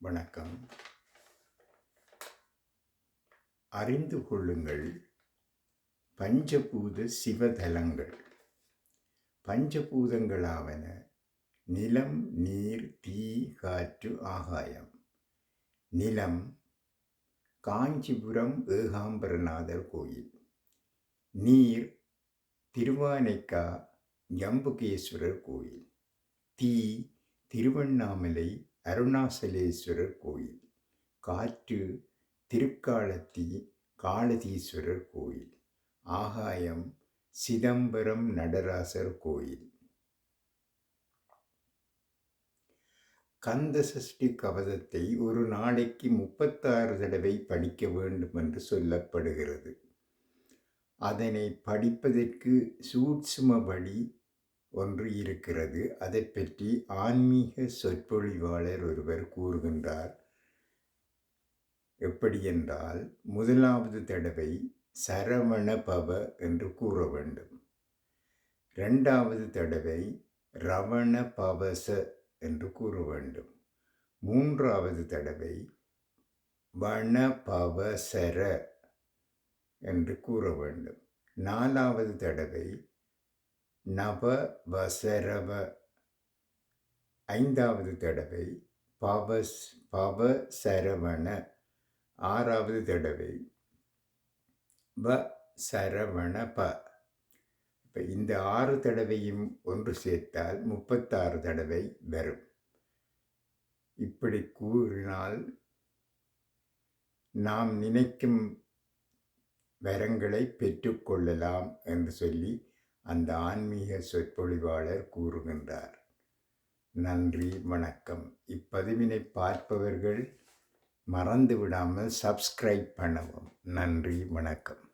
வணக்கம். அறிந்து கொள்ளுங்கள். பஞ்சபூத சிவதலங்கள். பஞ்சபூதங்களாவன நிலம் நீர் தீ காற்று ஆகாயம். நிலம் காஞ்சிபுரம் ஏகாம்பரநாதர் கோயில். நீர் திருவானைக்கா ஜம்புகேஸ்வரர் கோயில். தீ திருவண்ணாமலை அருணாசலேஸ்வரர் கோயில். காற்று திருக்காலத்தி காலதீஸ்வரர் கோயில். ஆகாயம் சிதம்பரம் நடராசர் கோயில். கந்த சஷ்டி கவதத்தை ஒரு நாளைக்கு முப்பத்தாறு தடவை படிக்க வேண்டும் என்று சொல்லப்படுகிறது. அதனை படிப்பதற்கு சூட்சும வழி ஒன்று இருக்கிறது. அதை பற்றி ஆன்மீக சொற்பொழிவாளர் ஒருவர் கூறுகின்றார். எப்படி என்றால் முதலாவது தடவை சரவண பவ என்று கூற வேண்டும். ரெண்டாவது தடவை ரவண பவச என்று கூற வேண்டும். மூன்றாவது தடவை வன பவசர என்று கூற வேண்டும். நாலாவது தடவை நவ வசரவ ஐந்தாவது தடவை பவஸ் பவ சரவண ஆறாவது தடவை வ சரவண ப. இப்போ இந்த ஆறு தடவையும் ஒன்று சேர்த்தால் முப்பத்தாறு தடவை வரும். இப்படி கூறினால் நாம் நினைக்கும் வரங்களை பெற்றுக்கொள்ளலாம் என்று சொல்லி அந்த ஆன்மீக சொற்பொழிவாளர் கூறுகின்றார். நன்றி வணக்கம். இப்பதிவினை பார்ப்பவர்கள் மறந்து விடாமல் சப்ஸ்கிரைப் பண்ணவும். நன்றி வணக்கம்.